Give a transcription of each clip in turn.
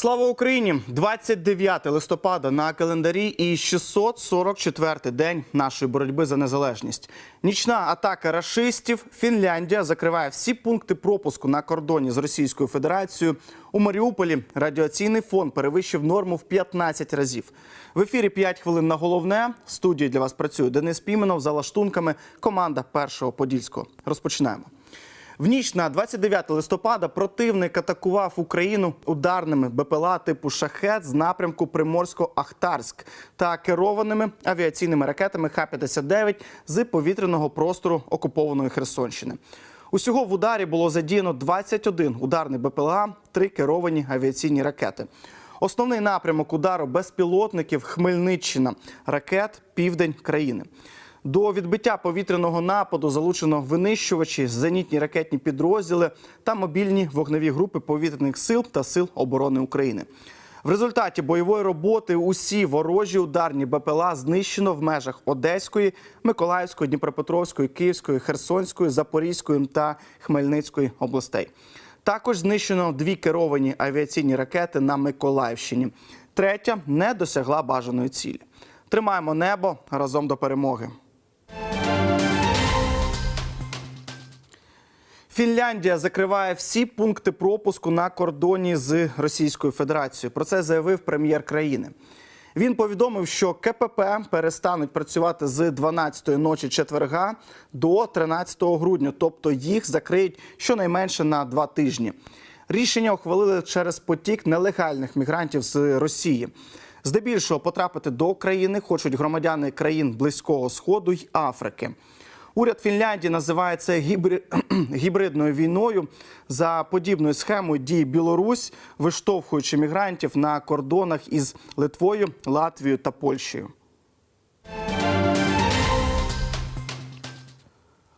Слава Україні! 29 листопада на календарі і 644-й день нашої боротьби за незалежність. Нічна атака рашистів. Фінляндія закриває всі пункти пропуску на кордоні з Російською Федерацією. У Маріуполі радіаційний фон перевищив норму в 15 разів. В ефірі 5 хвилин на головне. В студії для вас працює Денис Піменов за лаштунками. Команда першого подільського. Розпочинаємо. В ніч на 29 листопада противник атакував Україну ударними БПЛА типу шахет з напрямку Приморсько-Ахтарськ та керованими авіаційними ракетами Х-59 з повітряного простору окупованої Херсонщини. Усього в ударі було задіяно 21 ударний БПЛА, 3 керовані авіаційні ракети. Основний напрямок удару безпілотників Хмельниччина, ракет Південь країни. До відбиття повітряного нападу залучено винищувачі, зенітні ракетні підрозділи та мобільні вогневі групи повітряних сил та сил оборони України. В результаті бойової роботи усі ворожі ударні БПЛА знищено в межах Одеської, Миколаївської, Дніпропетровської, Київської, Херсонської, Запорізької та Хмельницької областей. Також знищено дві керовані авіаційні ракети на Миколаївщині. Третя не досягла бажаної цілі. Тримаємо небо разом до перемоги. Фінляндія закриває всі пункти пропуску на кордоні з Російською Федерацією. Про це заявив прем'єр країни. Він повідомив, що КПП перестануть працювати з 12-ї ночі четверга до 13 грудня, тобто їх закриють щонайменше на два тижні. Рішення ухвалили через потік нелегальних мігрантів з Росії. Здебільшого потрапити до країни хочуть громадяни країн Близького Сходу й Африки. Уряд Фінляндії називає це гібри... гібридною війною. За подібною схемою діє Білорусь, виштовхуючи мігрантів на кордонах із Литвою, Латвією та Польщею.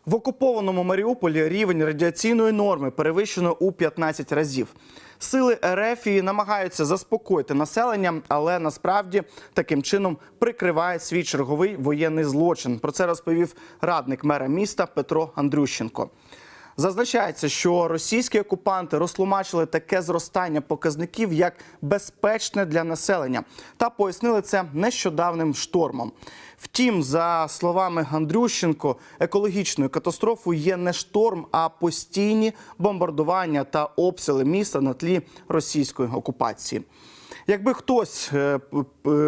В окупованому Маріуполі рівень радіаційної норми перевищено у 15 разів. Сили РФ і намагаються заспокоїти населення, але насправді таким чином прикриває свій черговий воєнний злочин. Про це розповів радник мера міста Петро Андрющенко. Зазначається, що російські окупанти розтлумачили таке зростання показників як безпечне для населення та пояснили це нещодавним штормом. Втім, за словами Андрющенко, екологічною катастрофою є не шторм, а постійні бомбардування та обстріли міста на тлі російської окупації. Якби хтось е,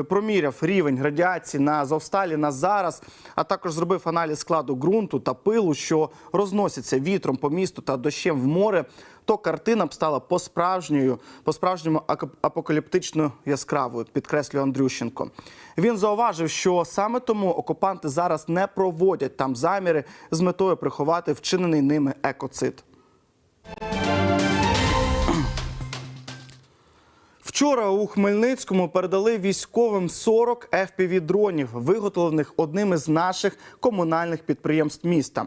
проміряв рівень радіації на Азовсталі на зараз, а також зробив аналіз складу ґрунту та пилу, що розносяться вітром по місту та дощем в море, то картина б стала по-справжньою, по-справжньому ак- апокаліптично яскравою, підкреслює Андрющенко. Він зауважив, що саме тому окупанти зараз не проводять там заміри з метою приховати вчинений ними екоцид. Вчора у Хмельницькому передали військовим 40 FPV-дронів, виготовлених одним із наших комунальних підприємств міста.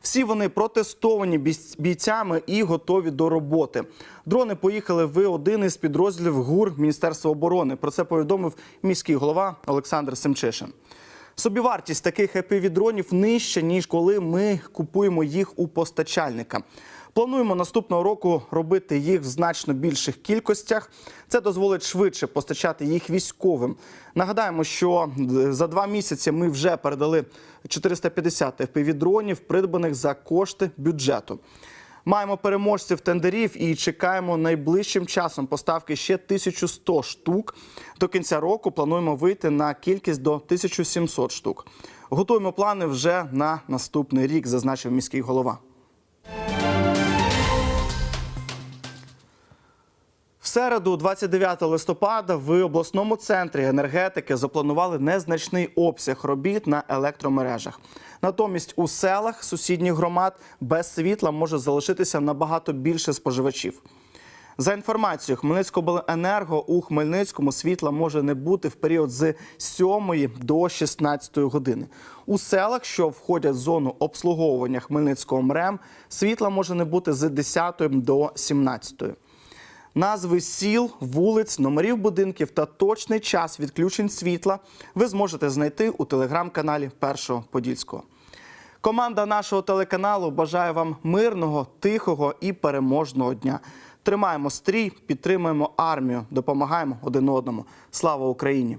Всі вони протестовані бійцями і готові до роботи. Дрони поїхали в один із підрозділів ГУР Міністерства оборони. Про це повідомив міський голова Олександр Семчишин. Собівартість таких FPV-дронів нижча, ніж коли ми купуємо їх у постачальника. Плануємо наступного року робити їх в значно більших кількостях. Це дозволить швидше постачати їх військовим. Нагадаємо, що е, за два місяці ми вже передали 450 FPV-дронів, придбаних за кошти бюджету. Маємо переможців тендерів і чекаємо найближчим часом поставки ще 1100 штук. До кінця року плануємо вийти на кількість до 1700 штук. Готуємо плани вже на наступний рік, зазначив міський голова. Середу, 29 листопада, в обласному центрі енергетики запланували незначний обсяг робіт на електромережах. Натомість у селах сусідніх громад без світла може залишитися набагато більше споживачів. За інформацією Хмельницькобленерго, у Хмельницькому світла може не бути в період з 7 до 16 години. У селах, що входять в зону обслуговування Хмельницького МРЕМ, світла може не бути з 10 до 17. Назви сіл, вулиць, номерів будинків та точний час відключень світла ви зможете знайти у телеграм-каналі Першого Подільського. Команда нашого телеканалу бажає вам мирного, тихого і переможного дня. Тримаємо стрій, підтримуємо армію, допомагаємо один одному. Слава Україні!